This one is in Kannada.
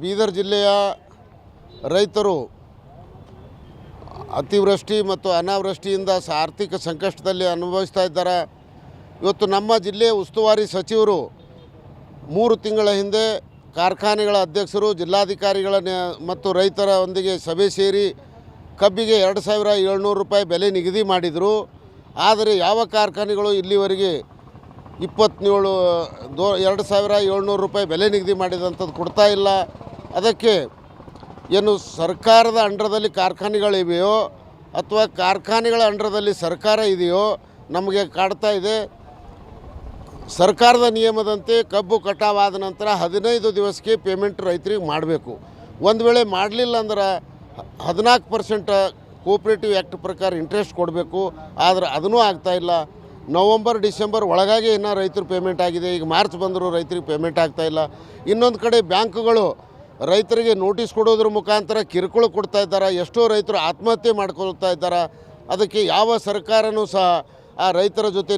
ಬೀದರ್ ಜಿಲ್ಲೆಯ ರೈತರು ಅತಿವೃಷ್ಟಿ ಮತ್ತು ಅನಾವೃಷ್ಟಿಯಿಂದ ಆರ್ಥಿಕ ಸಂಕಷ್ಟದಲ್ಲಿ ಅನುಭವಿಸ್ತಾ ಇದ್ದಾರೆ. ಇವತ್ತು ನಮ್ಮ ಜಿಲ್ಲೆಯ ಉಸ್ತುವಾರಿ ಸಚಿವರು ಮೂರು ತಿಂಗಳ ಹಿಂದೆ ಕಾರ್ಖಾನೆಗಳ ಅಧ್ಯಕ್ಷರು, ಜಿಲ್ಲಾಧಿಕಾರಿಗಳ ಮತ್ತು ರೈತರ ಒಂದಿಗೆ ಸಭೆ ಸೇರಿ ಕಬ್ಬಿಗೆ ಎರಡು ಸಾವಿರ ಏಳ್ನೂರು ರೂಪಾಯಿ ಬೆಲೆ ನಿಗದಿ ಮಾಡಿದರು. ಆದರೆ ಯಾವ ಕಾರ್ಖಾನೆಗಳು ಇಲ್ಲಿವರೆಗೆ ಇಪ್ಪತ್ತೇಳು ದೋ, ಎರಡು ಸಾವಿರ ಏಳ್ನೂರು ರೂಪಾಯಿ ಬೆಲೆ ನಿಗದಿ ಮಾಡಿದಂಥದ್ದು ಕೊಡ್ತಾ ಇಲ್ಲ. ಅದಕ್ಕೆ ಏನು ಸರ್ಕಾರದ ಅಂಡರದಲ್ಲಿ ಕಾರ್ಖಾನೆಗಳಿವೆಯೋ ಅಥವಾ ಕಾರ್ಖಾನೆಗಳ ಅಂಡರದಲ್ಲಿ ಸರ್ಕಾರ ಇದೆಯೋ ನಮಗೆ ಕಾಡ್ತಾ ಇದೆ. ಸರ್ಕಾರದ ನಿಯಮದಂತೆ ಕಬ್ಬು ಕಟಾವಾದ ನಂತರ ಹದಿನೈದು ದಿವಸಕ್ಕೆ ಪೇಮೆಂಟ್ ರೈತರಿಗೆ ಮಾಡಬೇಕು. ಒಂದು ವೇಳೆ ಮಾಡಲಿಲ್ಲ ಅಂದ್ರೆ ಹದಿನಾಲ್ಕು ಪರ್ಸೆಂಟ್ ಕೋಪ್ರೇಟಿವ್ ಆ್ಯಕ್ಟ್ ಪ್ರಕಾರ ಇಂಟ್ರೆಸ್ಟ್ ಕೊಡಬೇಕು. ಆದರೆ ಅದನ್ನೂ ಆಗ್ತಾಯಿಲ್ಲ ನವಂಬರ್, ಡಿಸೆಂಬರ್ ಒಳಗಾಗಿ ಇನ್ನೂ ರೈತರು ಪೇಮೆಂಟ್ ಆಗಿದೆ. ಈಗ ಮಾರ್ಚ್ ಬಂದರೂ ರೈತರಿಗೆ ಪೇಮೆಂಟ್ ಆಗ್ತಾಯಿಲ್ಲ ಇನ್ನೊಂದು ಕಡೆ ಬ್ಯಾಂಕ್ಗಳು ರೈತರಿಗೆ ನೋಟಿಸ್ ಕೊಡೋದ್ರ ಮುಖಾಂತರ ಕಿರುಕುಳ ಕೊಡ್ತಾ ಇದ್ದಾರೆ? ಎಷ್ಟೋ ರೈತರು ಆತ್ಮಹತ್ಯೆ ಮಾಡ್ಕೊಳ್ತಾ ಇದ್ದಾರೆ? ಅದಕ್ಕೆ ಯಾವ ಸರ್ಕಾರನೂ ಸಹ ಆ ರೈತರ ಜೊತೆ